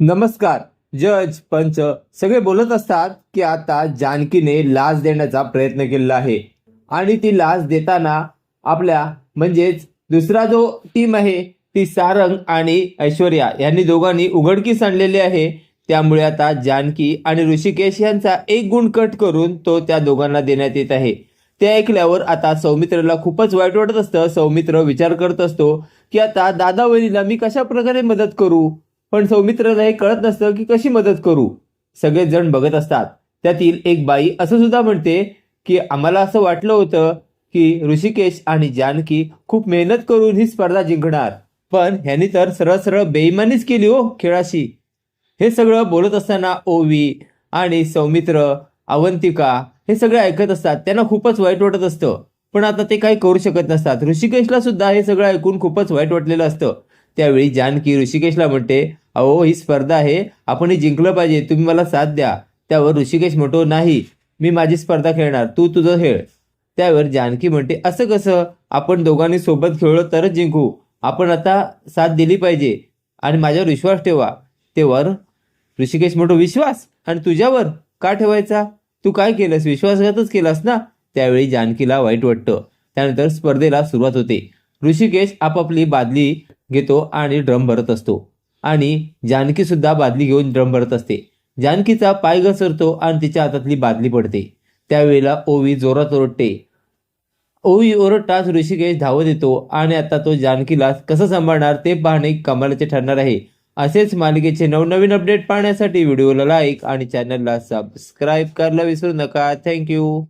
नमस्कार. जज पंच सगळे बोलत असतात की आता जानकीने लाच देण्याचा प्रयत्न केलेला आहे. आणि ती लाच देताना आपल्या म्हणजेच दुसरा जो टीम आहे ती सारंग आणि ऐश्वर्या यांनी दोघांनी उघडकीस आणलेली आहे. त्यामुळे आता जानकी आणि ऋषिकेश यांचा एक गुण कट करून तो त्या दोघांना देण्यात येत आहे. ते ऐकल्यावर आता सौमित्रला खूपच वाईट वाटत असतं. सौमित्र विचार करत असतो की आता दादा वहिनीला मी कशा प्रकारे मदत करू? पण सौमित्राला हे कळत नसतं की कशी मदत करू. सगळेच जण बघत असतात. त्यातील एक बाई असं सुद्धा म्हणते की आम्हाला असं वाटलं होतं की ऋषिकेश आणि जानकी खूप मेहनत करून ही स्पर्धा जिंकणार. पण ह्यांनी तर सरळ सरळ बेईमानीच केली हो खेळाशी. हे सगळं बोलत असताना ओवी आणि सौमित्र अवंतिका हे सगळे ऐकत असतात. त्यांना खूपच वाईट वाटत असतं. पण आता ते काही करू शकत नसतात. ऋषिकेशला सुद्धा हे सगळं ऐकून खूपच वाईट वाटलेलं असतं. त्यावेळी जानकी ऋषिकेशला म्हणते अहो ही स्पर्धा आहे. आपण हे जिंकलं पाहिजे. तुम्ही मला साथ द्या. त्यावर ऋषिकेश म्हणतो नाही मी माझी स्पर्धा खेळणार. तू तुझं खेळ. त्यावर जानकी म्हणते असं कसं? आपण दोघांनी सोबत खेळलो तरच जिंकू. आपण आता साथ दिली पाहिजे. आणि माझ्यावर विश्वास ठेवा. तेवर ऋषिकेश म्हणतो विश्वास? आणि तुझ्यावर? का ठेवायचा? तू काय केलंस? विश्वासघातच केलास ना? त्यावेळी जानकीला वाईट वाटतं. त्यानंतर स्पर्धेला सुरुवात होते. ऋषिकेश आपापली बादली घेतो आणि ड्रम भरत असतो. आणि जानकी सुद्धा बादली घेऊन ड्रम भरत असते. जानकीचा पाय घसरतो आणि तिच्या हातातली बादली पडते. त्यावेळेला ओवी जोरात ओरडते. ओवी ओरडताच ऋषिकेश धावत येतो आणि आता तो जानकीला कसं सांभाळणार ते पाहणे कमालाचे ठरणार आहे. असेच मालिकेचे नवनवीन अपडेट पाहण्यासाठी व्हिडिओला लाईक आणि चॅनलला सबस्क्राईब करायला विसरू नका. थँक्यू